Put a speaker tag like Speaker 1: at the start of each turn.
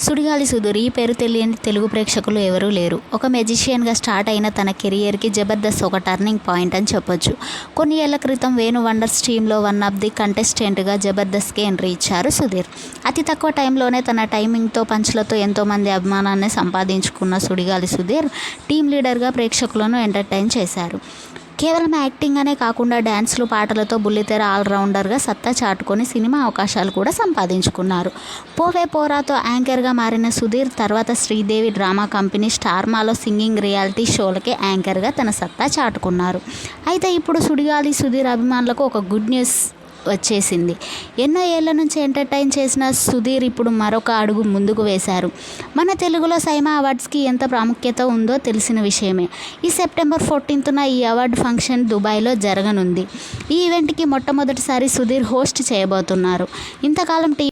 Speaker 1: సుడిగాలి సుధీర్ ఈ పేరు తెలియని తెలుగు ప్రేక్షకులు ఎవరూ లేరు. ఒక మెజిషియన్గా స్టార్ట్ అయిన తన కెరియర్కి జబర్దస్త్ ఒక టర్నింగ్ పాయింట్ అని చెప్పొచ్చు. కొన్ని ఏళ్ళ క్రితం వేణు వండర్స్ టీంలో వన్ ఆఫ్ ది కంటెస్టెంట్గా జబర్దస్త్కి ఎంట్రీ ఇచ్చారు సుధీర్. అతి తక్కువ టైంలోనే తన టైమింగ్తో పంచ్లతో ఎంతోమంది అభిమానాన్ని సంపాదించుకున్న సుడిగాలి సుధీర్ టీం లీడర్గా ప్రేక్షకులను ఎంటర్టైన్ చేశారు. కేవలం యాక్టింగ్ అనే కాకుండా డ్యాన్స్లు పాటలతో బుల్లితెర ఆల్రౌండర్గా సత్తా చాటుకొని సినిమా అవకాశాలు కూడా సంపాదించుకున్నారు. పోవే పోరాతో యాంకర్గా మారిన సుధీర్ తర్వాత శ్రీదేవి డ్రామా కంపెనీ స్టార్మాలో సింగింగ్ రియాలిటీ షోలకి యాంకర్గా తన సత్తా చాటుకున్నారు. అయితే ఇప్పుడు సుడిగాలి సుధీర్ అభిమానులకు ఒక గుడ్ న్యూస్ వచ్చేసింది. ఎన్నో ఏళ్ళ నుంచి ఎంటర్టైన్ చేసిన సుధీర్ ఇప్పుడు మరొక అడుగు ముందుకు వేశారు. మన తెలుగులో సైమా అవార్డ్స్కి ఎంత ప్రాముఖ్యత ఉందో తెలిసిన విషయమే. ఈ సెప్టెంబర్ ఫోర్టీన్త్న ఈ అవార్డు ఫంక్షన్ దుబాయ్లో జరగనుంది. ఈ ఈవెంట్కి మొట్టమొదటిసారి సుధీర్ హోస్ట్ చేయబోతున్నారు. ఇంతకాలం టీ